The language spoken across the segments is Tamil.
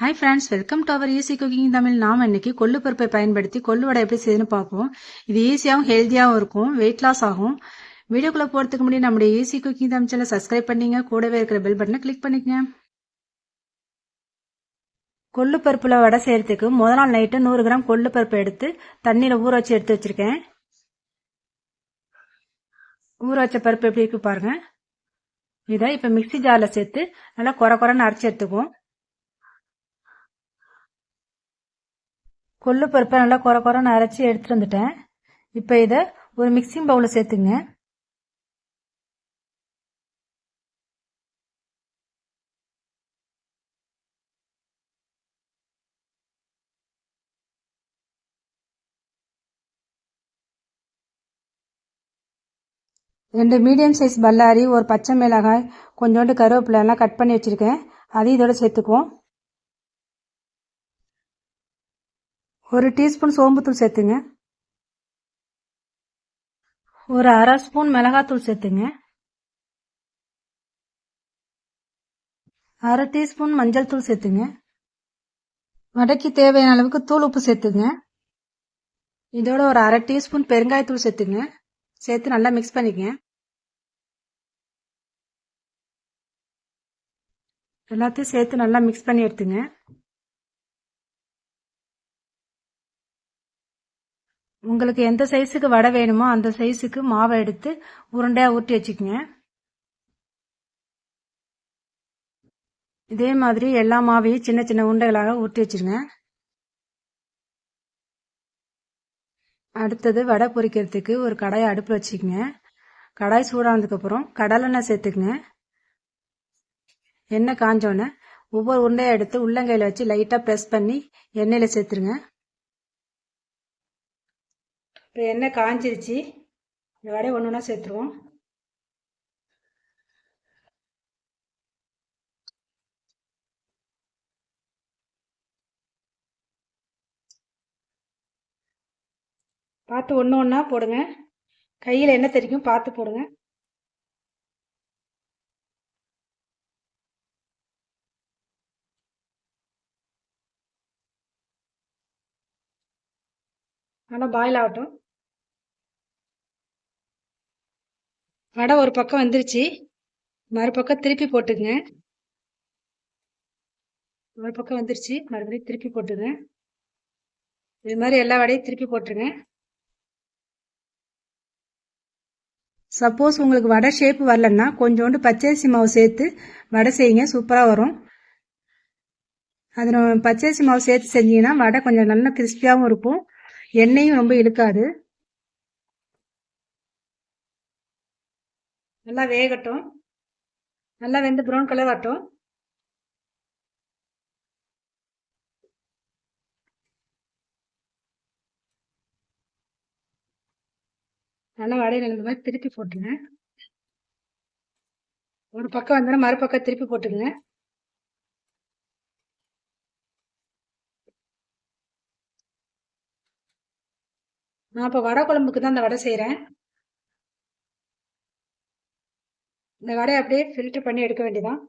Hi friends welcome to our easy cooking Tamil நாம் இன்னைக்கு கொள்ளு பருப்பை பயன்படுத்தி கொள்ளு வடை எப்படி செய்யணும்னு பார்ப்போம். இது ஈஸியாகவும் ஹெல்த்தியாகவும் இருக்கும் வெயிட் லாஸ் ஆகும். வீடியோக்குள்ளே போகிறதுக்கு முன்னாடி நம்முடைய easy cooking Tamil channel subscribe பண்ணிங்க. கூடவே இருக்கிற பெல் பட்டனை கிளிக் பண்ணிக்கங்க. கொள்ளு பருப்பில் வடை செய்கிறதுக்கு முதல் நாள் நைட்டு நூறு கிராம் கொள்ளு பருப்பு எடுத்து தண்ணியில் ஊற வச்சு எடுத்து வச்சுருக்கேன். ஊற வச்ச பருப்பு எப்படி இருக்கு பாருங்கள் இதை இப்போ மிக்சி ஜாரில் சேர்த்து நல்லா குறை குறைன்னு அரைச்சி எடுத்துக்குவோம். கொள்ளு பருப்பை நல்லா குறை குறைன்னு அரைச்சி எடுத்துட்டு வந்துட்டேன். இப்போ இதை ஒரு மிக்சிங் பவுலில் சேர்த்துங்க. ரெண்டு மீடியம் சைஸ் பல்லாரி ஒரு பச்சை மிளகாய் கொஞ்சோண்டு கருவேப்பிலை எல்லாம் கட் பண்ணி வச்சுருக்கேன். அதையும் இதோட சேர்த்துக்குவோம். ஒரு டீஸ்பூன் சோம்புத்தூள் சேர்த்துங்க. ஒரு அரை ஸ்பூன் மிளகாத்தூள் சேர்த்துங்க. அரை டீஸ்பூன் மஞ்சள் தூள் சேர்த்துங்க. வடைக்கு தேவையான அளவுக்கு தூள் உப்பு சேர்த்துங்க. இதோட ஒரு அரை டீஸ்பூன் பெருங்காயத்தூள் சேர்த்துங்க. சேர்த்து நல்லா மிக்ஸ் பண்ணிக்கங்க எல்லாத்தையும் சேர்த்து நல்லா மிக்ஸ் பண்ணி எடுத்துங்க. உங்களுக்கு எந்த சைஸுக்கு வடை வேணுமோ அந்த சைஸுக்கு மாவை எடுத்து உருண்டையாக ஊற்றி வச்சுக்கோங்க. இதே மாதிரி எல்லா மாவையும் சின்ன சின்ன உருண்டைகளாக ஊற்றி வச்சுருங்க. அடுத்தது வடை பொரிக்கிறதுக்கு ஒரு கடாயை அடுப்பில் வச்சுக்கோங்க. கடாய் சூடானதுக்கப்புறம் கடலெண்ணெய் சேர்த்துக்குங்க. எண்ணெய் காஞ்சோன்னே ஒவ்வொரு உருண்டையை எடுத்து உள்ளங்கையில் வச்சு லைட்டாக ப்ரெஸ் பண்ணி எண்ணெயில் சேர்த்துருங்க. இப்போ எண்ணெய் காஞ்சிருச்சு. இந்த வடையை ஒன்று ஒன்றா சேர்த்துருவோம். பார்த்து ஒன்று ஒன்றா போடுங்க. கையில் எண்ணெய் தெரிக்கும் பார்த்து போடுங்க. நல்லா பாயில் ஆகட்டும். வடை ஒரு பக்கம் வந்துருச்சு. மறுபக்கம் திருப்பி போட்டுங்க. ஒரு பக்கம் வந்துருச்சு. மறுபடியும் திருப்பி போட்டுங்க. இது மாதிரி எல்லா வடையும் திருப்பி போட்டுருங்க. சப்போஸ் உங்களுக்கு வடை ஷேப் வரலன்னா கொஞ்சோண்டு பச்சரிசி மாவு சேர்த்து வடை செய்யுங்க. சூப்பராக வரும். அதில் பச்சரிசி மாவு சேர்த்து செஞ்சீங்கன்னா வடை கொஞ்சம் நல்லா கிறிஸ்பியாகவும் இருக்கும். எண்ணெயும் ரொம்ப இழுக்காது. நல்லா வேகட்டும். நல்லா வெந்து ப்ரௌன் கலர் வரட்டும். நல்லா வடையில் இந்த மாதிரி திருப்பி போட்டுங்க ஒரு பக்கம் வந்தோன்னா மறுபக்கம் திருப்பி போட்டுங்க நான் இப்போ வடை குழம்புக்கு தான் இந்த வடை செய்கிறேன் இந்த வடையை அப்படியே ஃபில்டர் பண்ணி எடுக்க வேண்டியதான்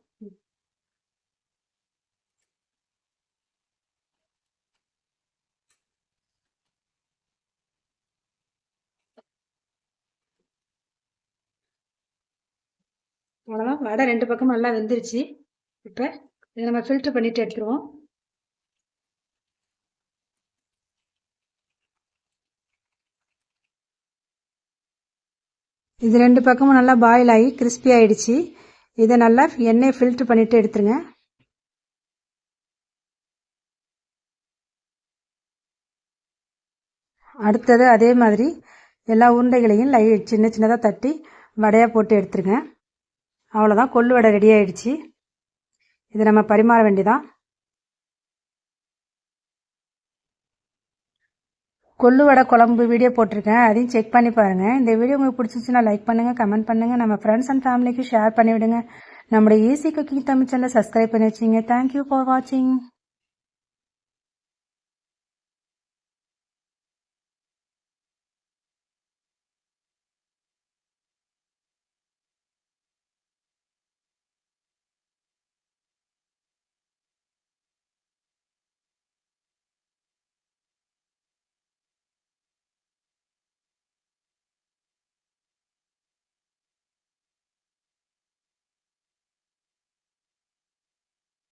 அவ்வளோதான் வடை ரெண்டு பக்கமும் நல்லா வெந்துருச்சு. இப்போ இதை நம்ம ஃபில்ட்ரு பண்ணிட்டு எடுத்துருவோம். இது ரெண்டு பக்கமும் நல்லா பாயில் ஆகி கிறிஸ்பி ஆகிடுச்சு இதை நல்லா எண்ணெயை ஃபில்ட்ரு பண்ணிவிட்டு எடுத்துருங்க. அடுத்தது அதே மாதிரி எல்லா உருண்டைகளையும் லை சின்ன சின்னதாக தட்டி வடையாக போட்டு எடுத்துருங்க. அவ்வளோதான் கொள்ளு வடை ரெடி ஆகிடுச்சி இதை நம்ம பரிமாற வேண்டிதான் கொள்ளு வடை குழம்பு வீடியோ போட்டிருக்கேன். அதையும் செக் பண்ணி பாருங்கள் இந்த வீடியோ உங்களுக்கு பிடிச்சிச்சுன்னா லைக் பண்ணுங்கள் கமெண்ட் பண்ணுங்கள் நம்ம ஃப்ரெண்ட்ஸ் அண்ட் ஃபேமிலிக்கு ஷேர் பண்ணிவிடுங்க. நம்மளோட ஈஸி குக்கிங் தமிழ் சேனலை சப்ஸ்கிரைப் பண்ணி வச்சிங்க. தேங்க்யூ ஃபார் வாட்சிங்